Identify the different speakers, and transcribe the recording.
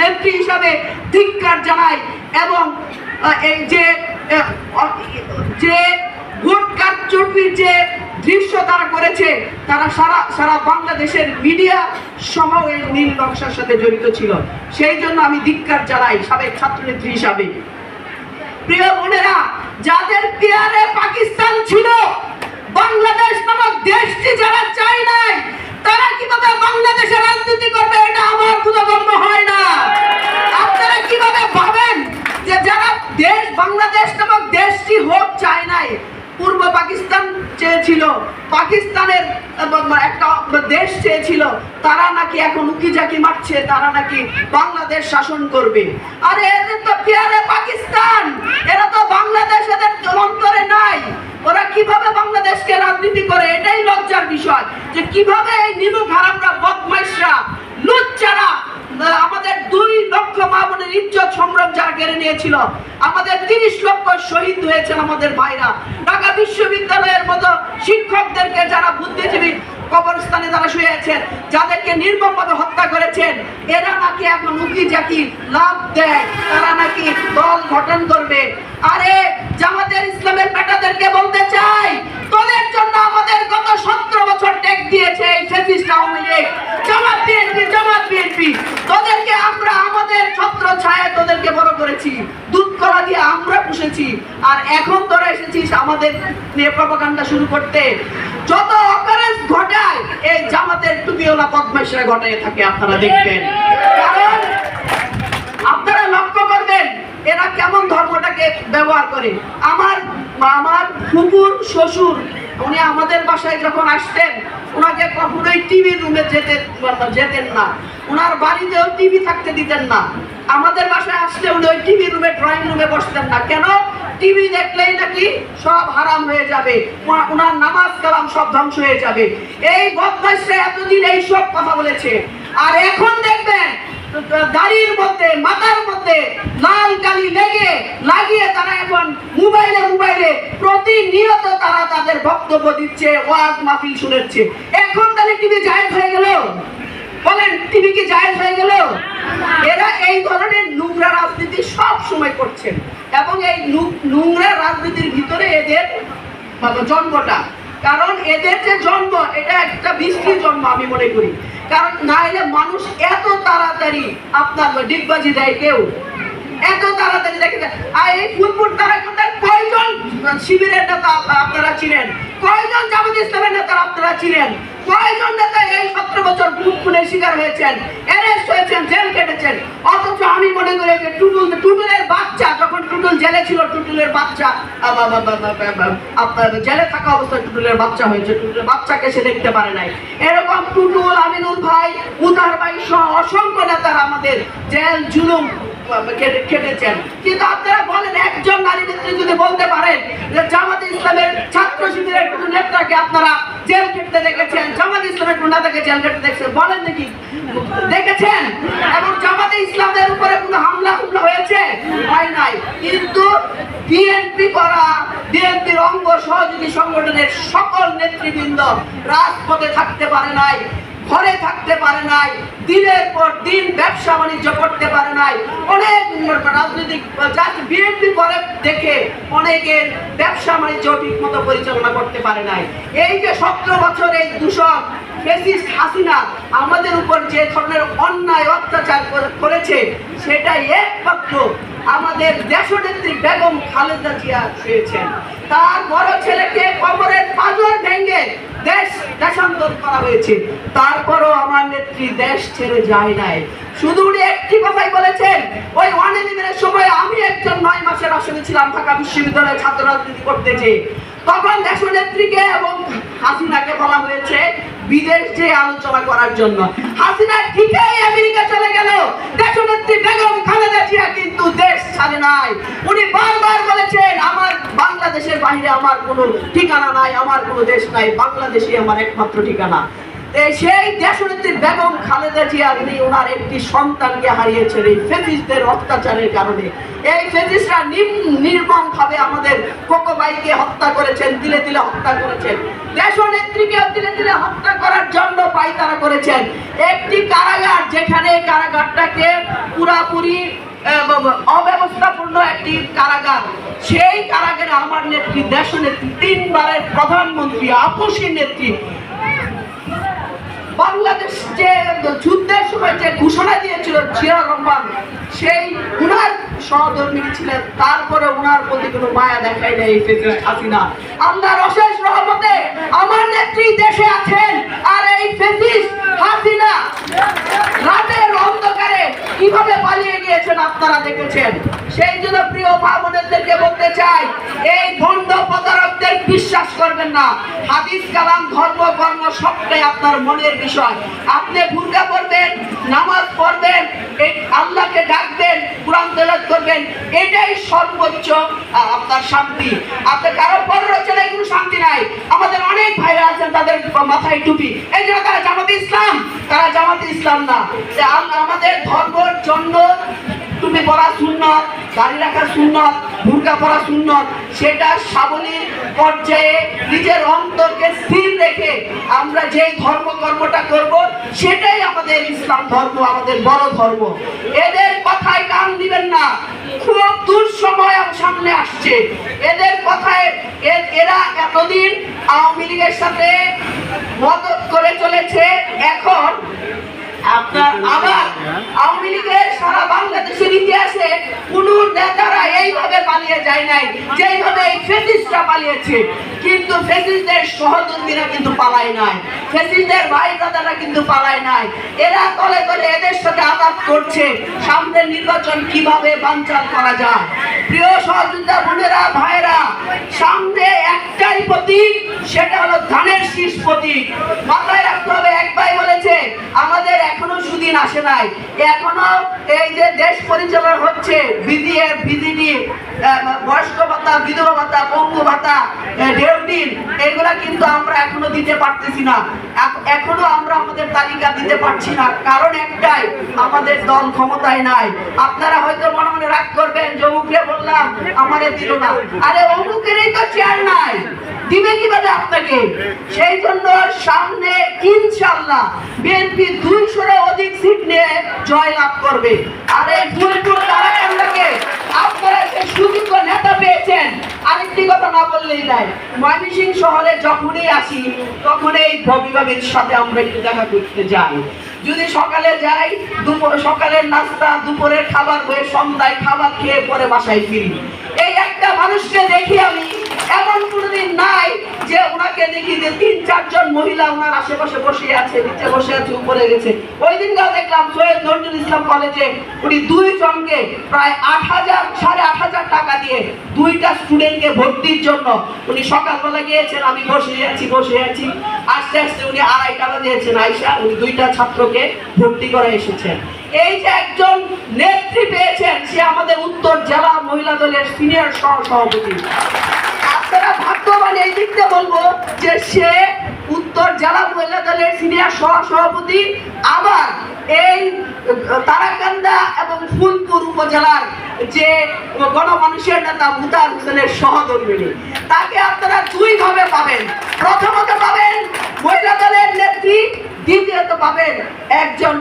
Speaker 1: নেত্রী হিসাবে ধিক্কার জানাই এবং এই যে যে ভোট কারচুপির যে দৃশ্য তারা করেছে, তারা সারা সারা বাংলাদেশের মিডিয়া সহ এই নীল নকশার সাথে জড়িত ছিল। সেই জন্য আমি ধিক্কার জানাই সাবেক ছাত্রনেত্রী হিসাবে। প্রিয় বোনেরা, যাদের পেয়ারে পাকিস্তান ছিল, বাংলাদেশ নামক দেশটি যারা চায় নাই তারা কীভাবে বাংলাদেশে রাজনীতি করবে, এটা আমার বোধগম্য হয় না। আপনারা কীভাবে ভাবেন যে যারা দেশ, বাংলাদেশ নামক দেশটি হোক চায় নাই পূর্ব পাকিস্তান চেয়েছিল, পাকিস্তানের একটা দেশ চেয়েছিল, তারা নাকি এখন উকিঝাকি মারছে, তারা নাকি বাংলাদেশ শাসন করবে। আরে, এদের তো পেয়ারে পাকিস্তান? এরা তো বাংলাদেশ এদের অন্তরে নাই। ওরা কীভাবে বাংলাদেশকে রাজনীতি করে? এটাই লজ্জার বিষয় যে কীভাবে এই নিমুখ হারামরা বদমাইশরা লুচ্চারা আহ, আমাদের দুই লক্ষ মা বোনের ইজ্জত সম্ভ্রম যারা কেড়ে নিয়েছিল। আমাদের তিরিশ লক্ষ শহীদ হয়েছেন আমাদের ভাইরা। ঢাকা বিশ্ববিদ্যালয়ের মতো শিক্ষকদেরকে যারা বুদ্ধিজীবী কবরস্থানে যারা শুয়ে আছেন, যাদেরকে নির্মমভাবে হত্যা করেছেন, এরা নাকি এখন উকি জাকি লাভ দেয়। তারা নাকি দল গঠন করবে। আরে, জামাতের ইসলামের বেটাদেরকে বলতে চাই তোদের জন্য আমাদের গত সতেরো বছর টেক দিয়েছে এই fascist Awami League Jamaat BNP Jamaat BNP তোদেরকে আমরা আমাদের ছত্র ছায়া তোদেরকে বড় করেছি দুধ কলা দিয়ে আমরা পুষেছি আর এখন তোরা এসেছিস নিয়ে প্রপাগান্ডা শুরু করতে, যত অকারেন্স ঘটায়, এই জামাতের টুপিওয়ালা বদমাইশরা ঘটায় থাকে, আপনারা দেখবেন। কারণ, আপনারা লক্ষ্য করবেন, এরা কেমন ধর্মটাকে ব্যবহার করে। আমার আমার ফুপুর, শ্বশুর, উনি আমাদের বাসায় যখন আসতেন ওনাকে কখনোই টিভি রুমে যেতে যেতেন না। ওনার বাড়িতেও টিভি থাকতে দিতেন না। আমাদের বাসায় আসলে উনি ওই টিভি রুমে ড্রয়িং রুমে বসতেন না। কেন? টিভি দেখলেই নাকি সব হারাম হয়ে যাবে। ওনার নামাজ কালাম সব ধ্বংস হয়ে যাবে। এই বদমাইশরা এতদিন এই সব কথা বলেছে। আর এখন দেখবেন দাড়ির মধ্যে, মাথার মধ্যে লাল কালি লেগে, লাগিয়ে তারা এখন মোবাইলে মোবাইলে প্রতিনিয়ত তারা তাদের বক্তব্য দিচ্ছে, ওয়াজ মাহফিল শুনেছে। এখন তাহলে টিভি জায়েজ হয়ে গেল? বলেন টিভি কি জায়েজ হয়ে গেল? এরা এই ধরনের নোংরা রাজনীতি সব সময় করছেন। এবং এই নোংরা রাজনীতির ভিতরে এদের মানে জন্মটা। কারণ এদের যে জন্ম, এটা একটা বৃষ্টির জন্ম আমি মনে করি। কারণ না হলে মানুষ এত তাড়াতাড়ি আপনার ডিগবাজি দেয় কেউ। এত তাড়াতাড়ি দেখে। আর এই ফুটফুট তারা কোথায়? কয়জন শিবিরের নেতা আপনারা ছিলেন কয়জন জামাত ইসলামের নেতা আপনারা ছিলেন কয়জন নেতা এই সতেরো বছর খুনের শিকার হয়েছেন অ্যারেস্ট হয়েছেন, জেল কেটেছেন। অথচ আমি মনে করি যে টুটুল, টুটুলের বাচ্চা, যখন টুটুল জেলে ছিল, টুটুলের বাচ্চা আপনার জেলে থাকা অবস্থায় টুটুলের বাচ্চা হয়েছে, টুটুলের বাচ্চাকে সে দেখতে পারে নাই। এরকম টুটুল আমিনুল ভাই, উদার ভাই সহ অসংখ্য নেতারা আমাদের জেল, জুলুম কেটে- কিন্তু আপনারা বলেন, একজন নারী নেত্রী যদি বলতে পারেন যে জামাত ইসলামের ছাত্র শিবিরের কোনো আপনারা জেল কেটে দেখেছেন, জামাত ইসলামের কোনো নেতাকে জেল কেটে দেখছেন, বলেন নাকি দেখেছেন? এবং জামাতে ইসলামের উপরে কোনো হামলা হয়েছে? হয় নাই। কিন্তু বিএনপি করা বিএনপির অঙ্গ সহযোগী সংগঠনের সকল নেতৃবৃন্দ রাজপথে থাকতে পারে নাই। ঘরে থাকতে পারে নাই, দিনের পর দিন ব্যবসা বাণিজ্য করতে পারে নাই। অনেক রাজনৈতিক জাস্ট বিএনপি করে দেখে অনেকের ব্যবসা বাণিজ্য ঠিক মতো পরিচালনা করতে পারে নাই। এই যে সতেরো বছর এই দূষণ, ফেসিস্ট হাসিনা আমাদের উপর যে ধরনের অন্যায় অত্যাচার করে- করেছে, সেটাই একমাত্র আমাদের দেশনেত্রী বেগম খালেদা জিয়া শুয়েছেন তার বড় ছেলেকে কবরের পাঁজর ভেঙে দেশ দেশান্তর করা হয়েছে। তারপরও আমার নেত্রী দেশ ছেড়ে যায় নাই। শুধু উনি একটি কথাই বলেছেন, ওই অনেক দিনের সময় আমি একজন নয় মাসের আসনে ছিলাম ঢাকা বিশ্ববিদ্যালয়ে ছাত্র রাজনীতি করতে তখন দেশনেত্রীকে এবং হাসিনাকে বলা হয়েছে বিদেশ যে আলোচনা করার জন্য। হাসিনা ঠিকই আমেরিকা চলে গেল। দেশনেত্রী বেগম খালেদা জিয়া কিন্তু দেশ ছাড়ে নাই। উনি বারবার বলেছেন, আমার বাংলাদেশের বাইরে আমার কোনো ঠিকানা নাই, আমার কোনো দেশ নাই। বাংলাদেশই আমার একমাত্র ঠিকানা। সেই দেশনেত্রী বেগম খালেদা জিয়া উনি ওনার একটি সন্তানকে হারিয়েছেন, এই ফেসিসদের অত্যাচারের কারণে। এই ফেসিসরা নির্মম ভাবে আমাদের কোকোবাইকে হত্যা করেছেন দিলে দিলে হত্যা করেছেন। দেশনেত্রীকে দিলে দিলে হত্যা করার জন্য পাইতারা করেছেন। একটি কারাগার যেখানে কারাগারটাকে পুরাপুরি অব্যবস্থাপূর্ণ একটি কারাগার। সেই কারাগারে আমার নেত্রী, দেশনেত্রী, তিনবারের প্রধানমন্ত্রী, আপসী নেত্রী যুদ্ধের সময় যে ঘোষণা দিয়েছিল জিয়া রহমান, সেই উনার সহধর্মী ছিলেন। তারপরে উনার প্রতি কোনো মায়া দেখায় নেই হাসিনা। আল্লাহর অশেষ রহমতে আমার নেত্রী দেশে আছেন, আর এই ফেসিস্ট হাসিনা রাতের অন্ধকারে কীভাবে পালিয়ে গিয়েছেন আপনারা দেখেছেন? বিশ্বাস করবেন না। হাদিস, কালাম, ধর্ম, কর্ম সবটাই আপনার মনের বিষয়। আপনি ভুরকা পড়বেন নামাজ পড়বেন আল্লাহকে ডাকবেন, কোরআন তেলাওয়াত করবেন, এটাই সর্বোচ্চ আপনার শান্তি। আপনি কারও পর রয়েছেন কোনো শান্তি নাই। আমাদের অনেক ভাইরা আছেন, তাদের মাথায় টুপি। এই জন্য তারা জামাতে ইসলাম, তারা জামাতে ইসলাম না। আমাদের ধর্মের জন্য পরা সুন্নত, দাড়ি রাখা সুন্নত ভূমিকা পরা সুন্নত, সেটা সাবলীল পর্যায়ে নিজের অন্তরকে স্থির রেখে আমরা যেই ধর্ম কর্মটা করব, সেটাই আমাদের ইসলাম ধর্ম, আমাদের বড় ধর্ম। এদের কথায় কান দিবেন না খুব দূর সময় আমার সামনে আসছে এদের কথায় এ- এরা এতদিন আওয়ামী লীগের সাথে মদত করে চলেছে এখন আপনার আবার আওয়ামী লীগের সারা বাংলাদেশের ইতিহাসে কোন নেতারা এইভাবে পালিয়ে যায় নাই। যেইভাবে এই ফেসিসরা পালিয়েছে, কিন্তু ফেসিসদের সহযোগীরা কিন্তু পালায় নাই। ফেসিসদের ভাই দাদারা কিন্তু পালায় নাই। এরা কলে কলে এদের সাথে আঘাত করছে। সামনের নির্বাচন কীভাবে বানচাল করা যায়? প্রিয় সহযোগিতা বোনেরা ভাইরা সামনে একটাই প্রতীক, সেটা হলো ধানের শীষ প্রতীক। মাথায় রাখতে হবে, এক ভাই বলেছে, আমাদের এখনও সুদিন আসে নাই। এখনও এই যে দেশ পরিচালনা হচ্ছে বিডিএফ বিজিডি বয়স্ক ভাতা, বিধবা ভাতা পঙ্গু ভাতা ডেউটিন এগুলা কিন্তু আমরা এখনও দিতে পারতেছি না। এখনও আমরা আমাদের তালিকা দিতে পারছি না। কারণ একটাই, আমাদের দল ক্ষমতায় নাই। আপনারা হয়তো মনে মনে রাগ করবেন যে অমুকরে বললাম, আমারে দিল না। আরে অমুকেরই তো চেয়ার নাই দিবে কীভাবে আপনাকে? সেই জন্য সামনে ইনশাল্লাহ বিএনপি দুইশোর অধিক সিট নিয়ে জয় লাভ করবে। আর এই ফুলপুর তারাকান্দাকে আপনারা যে সুযোগ্য নেতা পেয়েছেন, আরেকটি কথা না বললেই নাই ময়মনসিং শহরে যখনই আসি তখন এই ভবিভাবের সাথে আমরা একটু দেখা করতে যাই। যদি সকালে যাই, দুপুর, সকালের নাস্তা, দুপুরের খাবার হয়ে সন্ধ্যায় খাবার খেয়ে পরে বাসায় ফিরি। এই একটা মানুষকে দেখি আমি এমন কোনোদিন নাই যে ওনাকে দেখি যে তিন, চারজন মহিলা ওনার আশেপাশে বসে আছে, নিচে বসে আছে, উপরে গেছে। ওই দিনকাও দেখলাম সৈয়দ নজরুল ইসলাম কলেজে উনি দুই জনকে প্রায় আট হাজার, সাড়ে আট হাজার টাকা দিয়ে দুইটা স্টুডেন্টকে ভর্তির জন্য উনি সকালবেলা গিয়েছেন, আমি বসে আছি বসে আছি। আস্তে আস্তে উনি আড়াই টাকা দিয়েছেন আইসা উনি দুইটা ছাত্রকে ভর্তি করে এসেছেন। এই যে একজন নেত্রী পেয়েছেন, সে আমাদের উত্তর জেলা মহিলা দলের সিনিয়র সহ সভাপতি আপনারা ভাগ্যবান, এই দিকটা বলব যে সে উত্তর জেলা মহিলা দলের সিনিয়র সহ সভাপতি আবার এই তারাকান্দা এবং ফুলপুর উপজেলার যে গণমানুষের নেতা মুতার হোসেনের সহধর্মিনী তাকে আপনারা দুই ভাবে পাবেন। প্রথমত পাবেন মহিলা দলের নেত্রী, দ্বিতীয়ত পাবেন একজন